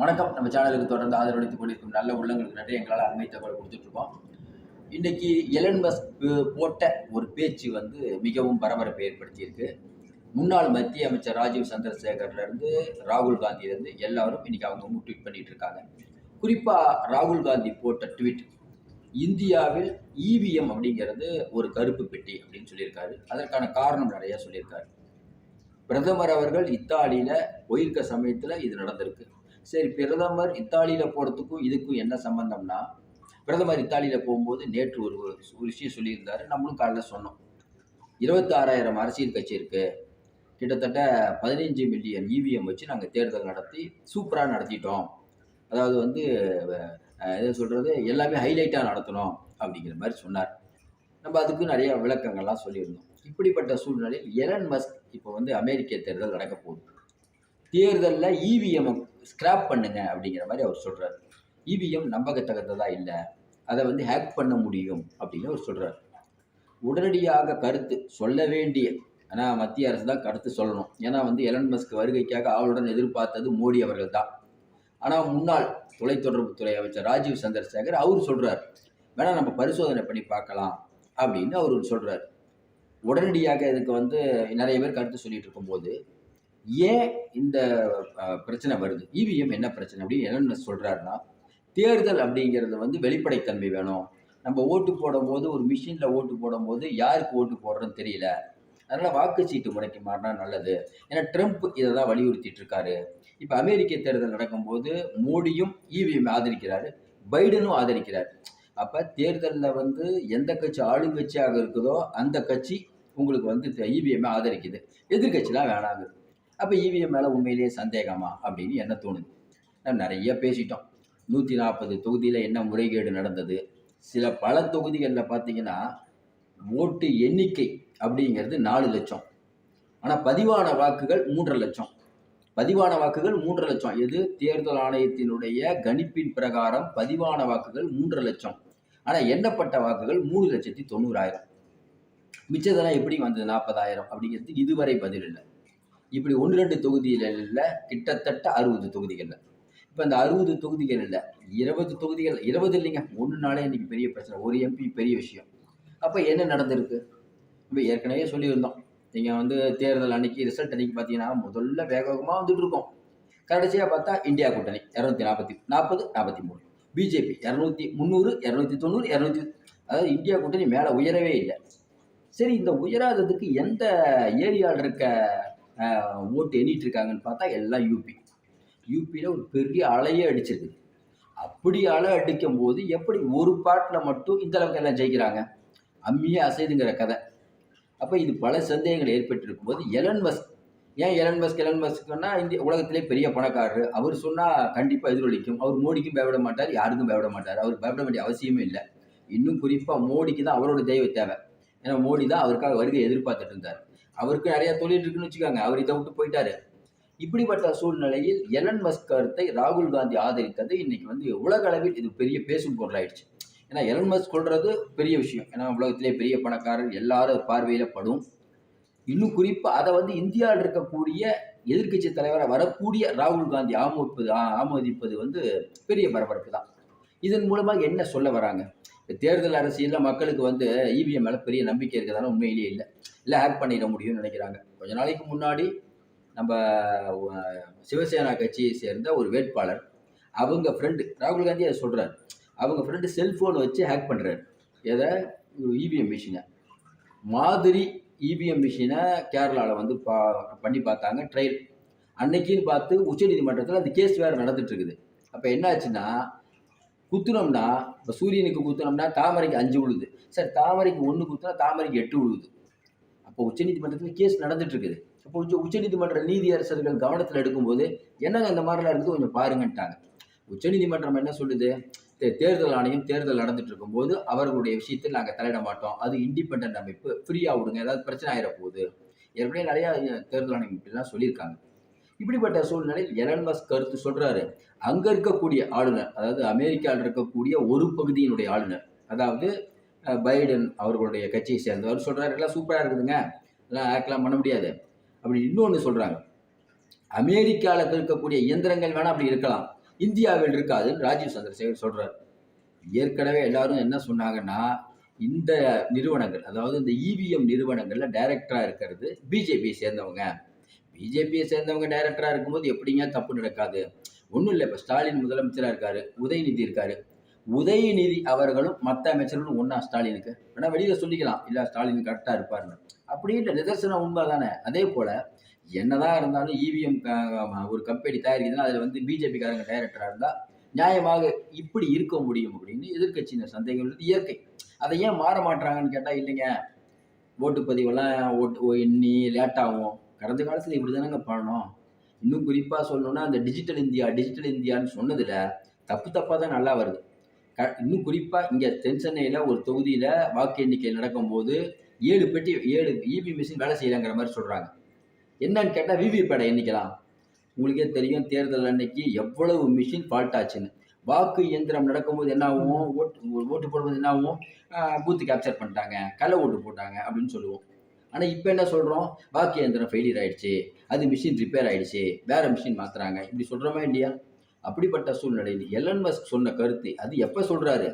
வணக்கம். நம்ம சேனலுக்கு தொடர்ந்து ஆதரவளித்துக் கொண்டிருக்கும் நல்ல உள்ளங்களுக்கு நன்றி. எங்களால் அண்மை தகவல் கொடுத்துட்ருக்கோம். இன்னைக்கு எலன் மஸ்க் போட்ட ஒரு பேச்சு வந்து மிகவும் பரபரப்பை ஏற்படுத்தியிருக்கு. முன்னாள் மத்திய அமைச்சர் ராஜீவ் சந்திரசேகர்லேருந்து ராகுல் காந்தியிலேருந்து எல்லாரும் இன்னைக்கு அவங்க ட்வீட் பண்ணிட்டு இருக்காங்க குறிப்பாக ராகுல் காந்தி போட்ட ட்வீட் இந்தியாவில் இவிஎம் அப்படிங்கிறது ஒரு கருப்பு பெட்டி அப்படின்னு சொல்லியிருக்காரு. அதற்கான காரணம் நிறையா சொல்லியிருக்காரு. பிரதமர் அவர்கள் இத்தாலியில் போயிருக்க சமயத்தில் இது நடந்திருக்கு. சரி பிரதமர் இத்தாலியில் போகிறதுக்கும் இதுக்கும் என்ன சம்பந்தம்னா பிரதமர் இத்தாலியில் போகும்போது நேற்று ஒரு ஒரு விஷயம் சொல்லியிருந்தாரு. நம்மளும் காலைல சொன்னோம். இருபத்தாறாயிரம் அரசியல் கட்சி இருக்குது கிட்டத்தட்ட பதினைஞ்சு மில்லியன் இவிஎம் வச்சு நாங்கள் தேர்தல் நடத்தி சூப்பராக நடத்திட்டோம். அதாவது வந்து எது எதை சொல்கிறது எல்லாமே ஹைலைட்டாக நடத்தணும் அப்படிங்கிற மாதிரி சொன்னார். நம்ம அதுக்கு நிறைய விளக்கங்கள்லாம் சொல்லியிருந்தோம். இப்படிப்பட்ட சூழ்நிலையில் எலன் மஸ்க் இப்போ வந்து அமெரிக்க தேர்தல் நடக்க போகுது. தேர்தலில் இவிஎம் ஸ்கிராப் பண்ணுங்க அப்படிங்கிற மாதிரி அவர் சொல்கிறார் இவிஎம் நம்பகத்தகத்ததாக இல்லை. அதை வந்து ஹேக் பண்ண முடியும் அப்படின்னு அவர் சொல்கிறார் உடனடியாக கருத்து சொல்ல வேண்டிய ஆனால் மத்திய அரசு தான் கருத்து சொல்லணும். ஏன்னா வந்து எலன் மஸ்க் வருகைக்காக அவளுடன் எதிர்பார்த்தது மோடி அவர்கள் தான். ஆனால் முன்னாள் தொலைத்தொடர்புத்துறை அமைச்சர் ராஜீவ் சந்திரசேகர் அவர் சொல்கிறார் வேணால் நம்ம பரிசோதனை பண்ணி பார்க்கலாம் அப்படின்னு அவர் சொல்கிறார் உடனடியாக இதுக்கு வந்து நிறைய பேர் கருத்து சொல்லிட்டு இருக்கும்போது ஏன் இந்த பிரச்சனை வருது? இவிஎம் என்ன பிரச்சனை? அப்படின்னு என்ன சொல்கிறாருன்னா தேர்தல் அப்படிங்கிறது வந்து வெளிப்படைத்தன்மை வேணும். நம்ம ஓட்டு போடும்போது ஒரு மிஷினில் ஓட்டு போடும்போது யாருக்கு ஓட்டு போடுறோன்னு தெரியல. அதனால் வாக்குச்சீட்டு முறைக்கு மாறினா நல்லது. ஏன்னா ட்ரம்ப் இதை தான் வலியுறுத்திட்டு இருக்காரு இப்போ அமெரிக்க தேர்தல் நடக்கும்போது மோடியும் இவிஎம் ஆதரிக்கிறாரு பைடனும் ஆதரிக்கிறார். அப்போ தேர்தலில் வந்து எந்த கட்சி ஆளுங்கட்சியாக இருக்குதோ அந்த கட்சி உங்களுக்கு வந்து இவிஎம் ஆதரிக்குது. எதிர்கட்சிலாம் வேணாங்குது அப்போ இவிஎம் மேலே உண்மையிலேயே சந்தேகமா அப்படின்னு என்ன தோணுது? நான் நிறைய பேசிட்டோம். நூற்றி நாற்பது தொகுதியில் என்ன முறைகேடு நடந்தது? சில பல தொகுதிகளில் பார்த்தீங்கன்னா ஓட்டு எண்ணிக்கை அப்படிங்கிறது நாலு லட்சம். ஆனால் பதிவான வாக்குகள் மூன்றரை லட்சம். பதிவான வாக்குகள் மூன்றரை லட்சம். எது? தேர்தல் ஆணையத்தினுடைய கணிப்பின் பிரகாரம் பதிவான வாக்குகள் மூன்றரை லட்சம். ஆனால் எண்ணப்பட்ட வாக்குகள் மூணு லட்சத்தி தொண்ணூறாயிரம். மிச்சதெல்லாம் எப்படி வந்தது? நாற்பதாயிரம் அப்படிங்கிறதுக்கு இதுவரை பதில் இல்லை. இப்படி ஒன்று ரெண்டு தொகுதிகளில் கிட்டத்தட்ட அறுபது தொகுதிகளில். இப்போ இந்த அறுபது தொகுதிகளில் இருபது தொகுதிகள் இருபது இல்லைங்க ஒன்று நாளே பெரிய பிரச்சனை ஒரு எம்பி பெரிய விஷயம். அப்போ என்ன நடந்திருக்கு? இப்போ ஏற்கனவே சொல்லியிருந்தோம். நீங்கள் வந்து தேர்தல் அன்னைக்கு ரிசல்ட் அன்னைக்கு பார்த்தீங்கன்னா முதல்ல வேகமாக வந்துட்டு இருக்கோம். கடைசியாக பார்த்தா இந்தியா கூட்டணி இரநூத்தி நாற்பத்தி நாற்பது நாற்பத்தி மூணு. பிஜேபி இரநூத்தி முந்நூறு இரநூத்தி தொண்ணூறு இரநூத்தி அதாவது இந்தியா கூட்டணி மேலே உயரவே இல்லை. சரி இந்த உயராததுக்கு எந்த ஏரியாவில் இருக்க ஓட்டு எண்ணிட்டு இருக்காங்கன்னு பார்த்தா எல்லாம் யூபி யூபியில் ஒரு பெரிய அலையே அடிச்சிருக்கு. அப்படி அலை அடிக்கும் போது எப்படி ஒரு பாட்டில் மட்டும் இந்த அளவுக்கு எல்லாம் ஜெயிக்கிறாங்க? அம்மியே அசைதுங்கிற கதை. அப்போ இது பல சந்தேகங்கள் ஏற்பட்டிருக்கும் போது எலன் மஸ்க் ஏன் எலன் மஸ்க் எலன் மஸ்க்னா இந்திய உலகத்திலே பெரிய பணக்காரர். அவர் சொன்னால் கண்டிப்பாக எதிரொலிக்கும். அவர் மோடிக்கும் பயப்பட மாட்டார் யாருக்கும் பயப்பட மாட்டார். அவர் பயப்பட வேண்டிய அவசியமே இல்லை. இன்னும் குறிப்பாக மோடிக்கு தான் அவரோட தெய்வ தேவை. ஏன்னா மோடி தான் அவருக்காக வருகை எதிர்பார்த்துட்டு இருந்தார். அவருக்கு நிறைய தொழில் இருக்குன்னு வச்சுக்கோங்க. அவர் இதை விட்டு போயிட்டாரு. இப்படிப்பட்ட சூழ்நிலையில் எலன் மஸ்க் கருத்தை ராகுல் காந்தி ஆதரித்தது இன்னைக்கு வந்து உலக அளவில் இது பெரிய பேசும் பொருளாயிடுச்சு. ஏன்னா எலன் மஸ்க் சொல்றது பெரிய விஷயம். ஏன்னா உலகத்திலே பெரிய பணக்காரர் எல்லாரும் பார்வையில் படும். இன்னும் குறிப்பாக அதை வந்து இந்தியாவில் இருக்கக்கூடிய எதிர்க்கட்சி தலைவராக வரக்கூடிய ராகுல் காந்தி ஆமோதிப்பது ஆமோதிப்பது வந்து பெரிய பரபரப்பு தான். இதன் மூலமாக என்ன சொல்ல வராங்க? தேர்தல் அரசியலில் மக்களுக்கு வந்து இவிஎம் மேலே பெரிய நம்பிக்கை இருக்கிறதால உண்மையிலேயே இல்லை. இல்லை ஹேக் பண்ணிட முடியும்னு நினைக்கிறாங்க. கொஞ்ச நாளைக்கு முன்னாடி நம்ம சிவசேனா கட்சியை சேர்ந்த ஒரு வேட்பாளர் அவங்க ஃப்ரெண்டு ராகுல் காந்தி அதை சொல்கிறார் அவங்க ஃப்ரெண்டு செல்ஃபோன் வச்சு ஹேக் பண்ணுறாரு எதை? இவிஎம் மிஷினை மாதிரி இவிஎம் மிஷினை கேரளாவில் வந்து பா பண்ணி பார்த்தாங்க ட்ரையல் அன்னைக்குன்னு பார்த்து உச்சநீதிமன்றத்தில் அந்த கேஸ் வேறு நடந்துட்டு இருக்குது. அப்போ என்னாச்சுன்னா குத்துனோம்னா இப்போ சூரியனுக்கு குத்துனோம்னா தாமரைக்கு அஞ்சு விழுது. சார் தாமரைக்கு ஒன்று குத்துனா தாமரைக்கு எட்டு விழுது. அப்போ உச்சநீதிமன்றத்தில் கேஸ் நடந்துட்டு இருக்குது அப்போ உச்ச உச்சநீதிமன்ற நீதியரசர்கள் கவனத்தில் எடுக்கும்போது என்னங்க இந்த மாதிரிலாம் இருக்குது? கொஞ்சம் பாருங்கன்ட்டாங்க. உச்சநீதிமன்றம் என்ன சொல்லுது? தே- தேர்தல் ஆணையம் தேர்தல் நடந்துட்டு இருக்கும்போது அவர்களுடைய விஷயத்தில் நாங்கள் தலையிட மாட்டோம். அது இண்டிபெண்ட் அமைப்பு. ஃப்ரீயாக விடுங்க. ஏதாவது பிரச்சனை ஆயிட போகுது ஏற்கனவே நிறையா தேர்தல் ஆணையம் இப்படிலாம் சொல்லியிருக்காங்க. இப்படிப்பட்ட சூழ்நிலையில் எலன் மஸ்க் கருத்து சொல்கிறாரு அங்கே இருக்கக்கூடிய ஆளுநர் அதாவது அமெரிக்காவில் இருக்கக்கூடிய ஒரு பகுதியினுடைய ஆளுநர் அதாவது பைடன் அவர்களுடைய கட்சியை சேர்ந்தவர். சொல்கிறாரு எல்லாம் சூப்பராக இருக்குதுங்க. எல்லாம் ஹேக்லாம் பண்ண முடியாது. அப்படி இன்னொன்று சொல்கிறாங்க அமெரிக்காவில் இருக்கக்கூடிய இயந்திரங்கள் வேணால் அப்படி இருக்கலாம். இந்தியாவில் இருக்காதுன்னு ராஜீவ் சந்திரசேகர் சொல்கிறார் ஏற்கனவே எல்லாரும் என்ன சொன்னாங்கன்னா இந்த நிறுவனங்கள் அதாவது இந்த இவிஎம் நிறுவனங்களில் டைரக்டராக இருக்கிறது பிஜேபியை சேர்ந்தவங்க. பிஜேபியை சேர்ந்தவங்க டைரக்டராக இருக்கும்போது எப்படிங்க தப்பு நடக்காது? ஒன்றும் இல்லை இப்போ ஸ்டாலின் முதலமைச்சராக இருக்கார் உதயநிதி இருக்கார். உதயநிதி அவர்களும் மற்ற அமைச்சர்களும் ஒன்றா ஸ்டாலினுக்கு. ஆனால் வெளியில் சொல்லிக்கலாம். இல்லை ஸ்டாலின் கரெக்டாக இருப்பாருன்னு. அப்படின்ற நிதர்சனம் உண்மை தானே அதே போல் என்னதான் இருந்தாலும் இவிஎம் ஒரு கம்பெனி தயாரிக்குதுன்னா அதில் வந்து பிஜேபிக்காரங்க டைரக்டராக இருந்தால் நியாயமாக இப்படி இருக்க முடியும் அப்படின்னு எதிர்கட்சியினர் சந்தேகம் உள்ளது இயற்கை. அதை ஏன் மாற மாட்டாங்கன்னு கேட்டால் இல்லைங்க. ஓட்டுப்பதிவெல்லாம் ஓட்டு எண்ணி லேட்டாகும். கடந்த காலத்தில் இப்படி தானேங்க பண்ணணும் இன்னும் குறிப்பாக சொல்லணும்னா அந்த டிஜிட்டல் இந்தியா டிஜிட்டல் இந்தியான்னு சொன்னதில் தப்பு தப்பாக தான் நல்லா வருது. க இன்னும் குறிப்பாக இங்கே தென் சென்னையில் ஒரு தொகுதியில் வாக்கு எண்ணிக்கை நடக்கும்போது ஏழு பெட்டி ஏழு இபி மிஷின் வேலை செய்யலைங்கிற மாதிரி சொல்கிறாங்க என்னன்னு கேட்டால் விவிபேடை எண்ணிக்கலாம். உங்களுக்கே தெரியும் தேர்தல் அன்னைக்கு எவ்வளவு மிஷின் ஃபால்ட் ஆச்சுன்னு. வாக்கு இயந்திரம் நடக்கும்போது என்ன ஆகும்? ஓட்டு ஓட்டு போடும்போது என்ன ஆகும்? பூத்து கேப்சர் பண்ணிட்டாங்க கள்ள ஓட்டு போட்டாங்க அப்படின்னு சொல்லுவோம். ஆனால் இப்போ என்ன சொல்கிறோம் வாக்கு இயந்திரம் ஃபெயிலியர் ஆகிடுச்சு அது மிஷின் ரிப்பேர் ஆகிடுச்சு வேறு மிஷின் மாற்றுறாங்க இப்படி சொல்கிறோமா இல்லையா? அப்படிப்பட்ட சூழ்நிலையில் எலன் மஸ்க் சொன்ன கருத்து அது எப்போ சொல்கிறாரு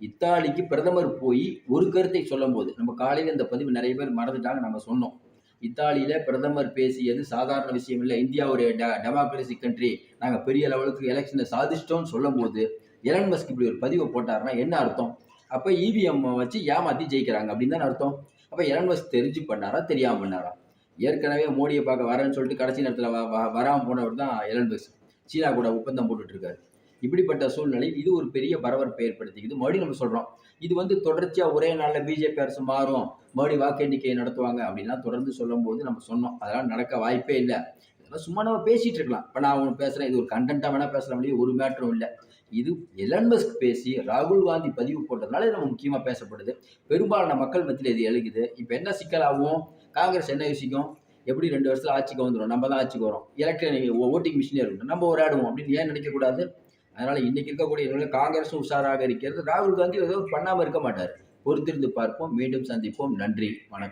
இத்தாலிக்கு பிரதமர் போய் ஒரு கருத்தை சொல்லும்போது நம்ம காலையில் இந்த பதிவு நிறைய பேர் மறந்துட்டாங்க நம்ம சொன்னோம். இத்தாலியில் பிரதமர் பேசியது சாதாரண விஷயம் இல்லை. இந்தியா ஒரு டெமோக்ரஸி கண்ட்ரி நாங்கள் பெரிய லெவலுக்கு எலெக்ஷனை சாதிச்சிட்டோம்னு சொல்லும்போது எலன் மஸ்க் இப்படி ஒரு பதிவை போட்டாருன்னா என்ன அர்த்தம்? அப்போ இவிஎம் வச்சு ஏமாற்றி ஜெயிக்கிறாங்க. அப்படின்னு தானே அர்த்தம்? அப்போ எலன் மஸ்க் தெரிஞ்சு பண்ணாரா? தெரியாமல் பண்ணாரா? ஏற்கனவே மோடியை பார்க்க வரேன்னு சொல்லிட்டு கடைசி நேரத்தில் வராமல் போனவர் தான் எலன் மஸ்க் சீனா கூட ஒப்பந்தம் போட்டுட்டு இருக்காரு இப்படிப்பட்ட சூழ்நிலையில் இது ஒரு பெரிய பரபரப்பை ஏற்படுத்திக்குது. மறுபடியும் நம்ம சொல்கிறோம் இது வந்து தொடர்ச்சியாக ஒரே நாளில் பிஜேபி அரசு மாறும் மறுபடியும் வாக்கு எண்ணிக்கையை நடத்துவாங்க அப்படின்லாம் தொடர்ந்து சொல்லும்போது நம்ம சொன்னோம். அதெல்லாம் நடக்க வாய்ப்பே இல்லை. இதெல்லாம் சும்மா நம்ம பேசிட்டு இருக்கலாம். இப்போ நான் ஒன்று பேசுகிறேன் இது ஒரு கண்டென்ட்டாக வேணால் பேசலாம் முடியும் ஒரு மேட்டரும் இல்லை. இது எலன்மஸ்க் பேசி ராகுல் காந்தி பதிவு போட்டதுனால இது நம்ம முக்கியமாக பேசப்படுது. பெரும்பாலான மக்கள் மத்தியில் இது எழுகுது. இப்போ என்ன சிக்கலாகும் காங்கிரஸ் என்ன யோசிக்கும்? எப்படி ரெண்டு வருஷத்தில் ஆட்சிக்கு வந்துடும் நம்ம தான் ஆட்சிக்கு வரோம். எலக்ட்ரானிக் ஓட்டிங் மிஷினே இருக்கும் நம்ம ஒரு ஆடுவோம் அப்படின்னு ஏன் நினைக்கக்கூடாது அதனால் இன்னைக்கு இருக்கக்கூடிய காங்கிரஸும் உஷாராக இருக்கிறது. ராகுல் காந்தி ஏதோ பண்ணாமல் இருக்க மாட்டார். பொறுத்திருந்து பார்ப்போம். மீண்டும் சந்திப்போம். நன்றி. வணக்கம்.